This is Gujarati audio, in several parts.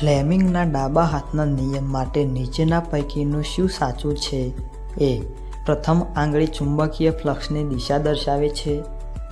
ફ્લેમિંગના ડાબા હાથના નિયમ માટે નીચેના પૈકીનું શું સાચું છે? એ. પ્રથમ, આંગળી ચુંબકીય ફ્લક્સની દિશા દર્શાવે છે.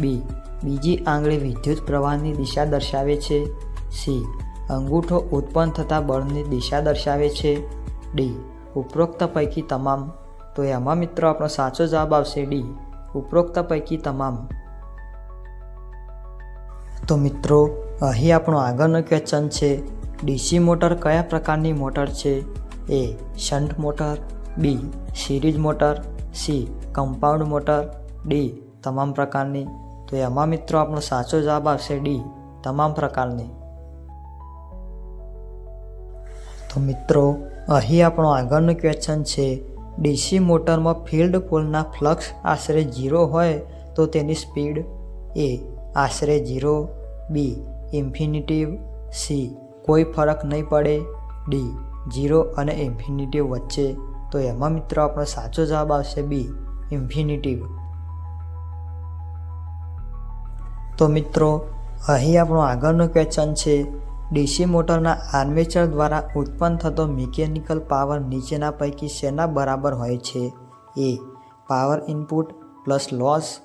બી. બીજી આંગળી વિદ્યુત પ્રવાહની દિશા દર્શાવે છે. સી. અંગૂઠો ઉત્પન્ન થતા બળની દિશા દર્શાવે છે. ડી. ઉપરોક્ત પૈકી તમામ. તો એમાં મિત્રો આપણો સાચો જવાબ આવશે ડી. ઉપરોક્ત પૈકી તમામ. તો મિત્રો, અહીં આપણો આગળનો ક્વેશ્ચન છે. ડીસી મોટર કયા પ્રકારની મોટર છે? A shunt motor, B series motor, C compound motor, D તમામ પ્રકારની. તો એમાં મિત્રો આપણો સાચો જવાબ આવશે ડી તમામ પ્રકારની. તો મિત્રો, અહીં આપણો આગળનું ક્વેશ્ચન છે, ડીસી મોટરમાં ફિલ્ડ પોલના ફ્લક્સ આશરે ઝીરો હોય તો તેની સ્પીડ? એ આશરે ઝીરો, બી ઇન્ફિનિટિવ, સી કોઈ ફરક નહીં પડે. ડી ઝીરો અને ઇન્ફિનિટિવ વચ્ચે. તો એમાં મિત્રો આપણો સાચો જવાબ આવશે બી ઇન્ફિનિટિવ તો મિત્રો, અહીં આપણો આગળનો ક્વેશ્ચન છે. ડીસી મોટરના આર્મેચર દ્વારા ઉત્પન્ન થતો મિકેનિકલ પાવર નીચેના પૈકી શેના બરાબર હોય છે? A power input plus loss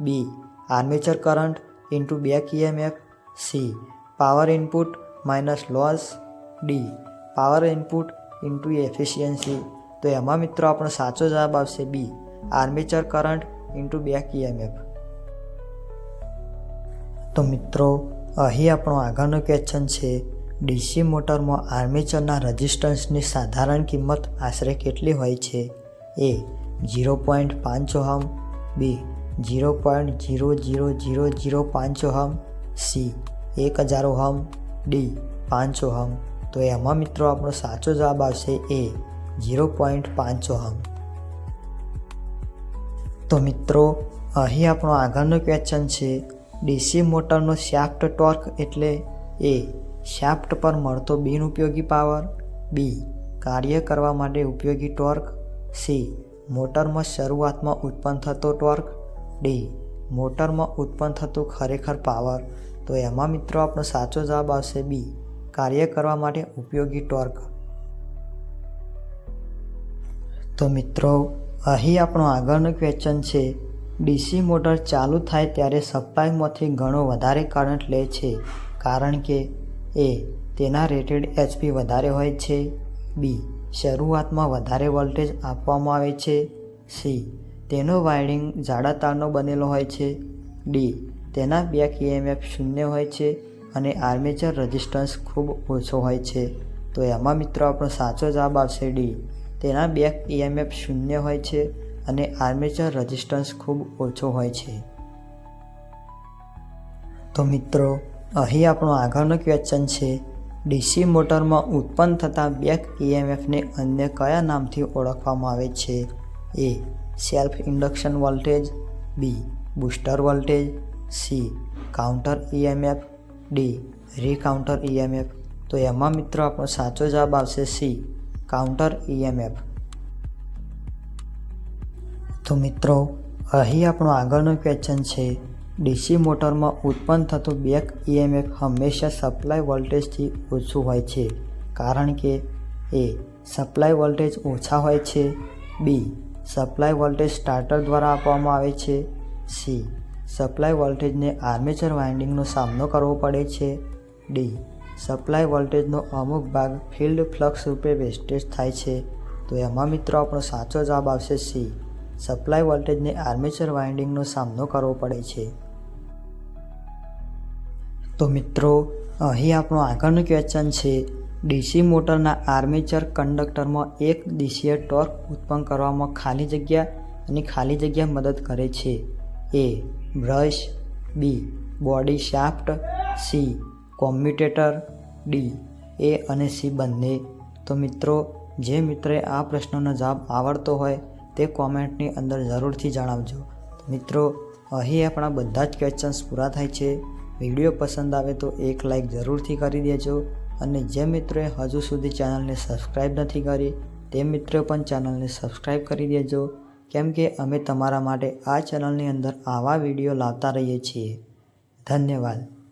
B armature current into back EMF C power input minus loss D power input into efficiency તો એમાં મિત્રો આપણો સાચો જવાબ આવશે B armature current into back EMF તો મિત્રો, અહીં આપણો આગળનો ક્વેશ્ચન છે ડીસી મોટરમાં આર્મેચરના રજિસ્ટન્સની સાધારણ કિંમત આશરે કેટલી હોય છે? એ ઝીરો પોઈન્ટ પાંચ ohm B zero point zero zero zero zero પાંચ ઓહમ સી એક હજાર ઓહમ ડી પાંચ ઓહમ તો એમાં મિત્રો આપણો સાચો જવાબ આવશે એ ઝીરો પોઈન્ટ પાંચ ઓહમ તો મિત્રો, અહીં આપણો આગળનો ક્વેશ્ચન છે, ડીસી મોટરનો શાફ્ટ ટોર્ક એટલે એ શાફ્ટ પર મળતો બિનઉપયોગી પાવર બી કાર્ય કરવા માટે ઉપયોગી ટોર્ક સી મોટરમાં શરૂઆતમાં ઉત્પન્ન થતો ટોર્ક ડી મોટરમાં ઉત્પન્ન થતું ખરેખર પાવર તો એમાં મિત્રો આપણો સાચો જવાબ આવશે બી, કાર્ય કરવા માટે ઉપયોગી ટોર્ક. તો મિત્રો, અહીં આપણો આગળનો ક્વેશ્ચન છે, ડીસી મોટર ચાલુ થાય ત્યારે સપ્લાયમાંથી ઘણો વધારે કરંટ લે છે, કારણ કે એ તેના રેટેડ એચપી વધારે હોય છે, બી શરૂઆતમાં વધારે વોલ્ટેજ આપવામાં આવે છે, સી તેનો વાયરિંગ જાડા તારનો બનેલો હોય છે, ડી તેના બેક ઈએમએફ શૂન્ય હોય છે અને આર્મેચર રેઝિસ્ટન્સ ખૂબ ઓછો હોય છે. તો એમાં મિત્રો આપણો સાચો જવાબ આવશે ડી. તેના બેક ઈએમએફ શૂન્ય હોય છે અને આર્મેચર રેઝિસ્ટન્સ ખૂબ ઓછો હોય છે. તો મિત્રો, અહીં આપણો આગળનો ક્વેશ્ચન છે. ડીસી મોટરમાં ઉત્પન્ન થતા બેક ઈએમએફને અન્ય કયા નામથી ઓળખવામાં આવે છે? A, self induction voltage, B, booster voltage C, counter EMF, D, recounter EMF. તો એમાં મિત્રો આપણો સાચો જવાબ આવશે સી, કાઉન્ટર ઈએમએફ. તો મિત્રો, અહીં આપણો આગળનો ક્વેશ્ચન છે, ડીસી મોટરમાં ઉત્પન્ન થતું બેક ઈએમએફ હંમેશા સપ્લાય વોલ્ટેજથી ઓછું હોય છે, કારણ કે એ સપ્લાય વોલ્ટેજ ઓછા હોય છે, બી સપ્લાય વોલ્ટેજ સ્ટાર્ટર દ્વારા આપવામાં આવે છે, સી સપ્લાય વોલ્ટેજને આર્મેચર વાઇન્ડિંગનો સામનો કરવો પડે છે. ડી સપ્લાય વોલ્ટેજનો અમુક ભાગ ફિલ્ડ ફ્લક્સ રૂપે વેસ્ટેજ થાય છે. તો એમાં મિત્રો આપણો સાચો જવાબ આવશે સી સપ્લાય વોલ્ટેજને આર્મેચર વાઇન્ડિંગનો સામનો કરવો પડે છે. તો મિત્રો, અહીં આપણું આગળનું ક્વેશ્ચન છે. ડીસી મોટરના આર્મેચર કંડક્ટરમાં એક દિશીય ટોર્ક ઉત્પન્ન કરવામાં ખાલી જગ્યા અને ખાલી જગ્યા મદદ કરે છે. A brush, B body shaft, C commutator, D A અને સી બંને. તો મિત્રો, જે મિત્રએ આ પ્રશ્નનો જવાબ આવડતો હોય તે કોમેન્ટની અંદર જરૂરથી જણાવજો. મિત્રો, અહીં આપણા બધા જ ક્વેશ્ચન્સ પૂરા થાય છે. વીડિયો પસંદ આવે તો એક લાઈક જરૂરથી કરી દેજો અને જે મિત્રોએ હજુ સુધી ચેનલને સબસ્ક્રાઈબ નથી કરી, તે મિત્રો પણ ચેનલને સબસ્ક્રાઈબ કરી દેજો. કેમ કે અમે તમારા માટે આ ચેનલની અંદર આવા વીડિયો લાવતા રહીએ છીએ. ધન્યવાદ.